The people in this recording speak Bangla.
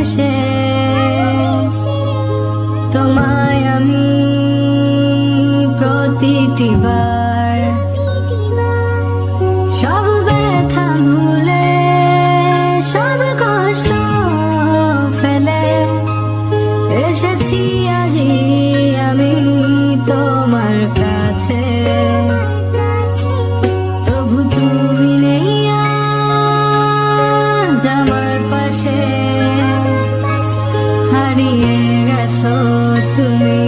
এসে তোমায় আমি প্রতিটি বার সব ব্যথা ভুলে সব কষ্ট ফেলে এসেছি আজি। হারিয়ে গেছো তুমি।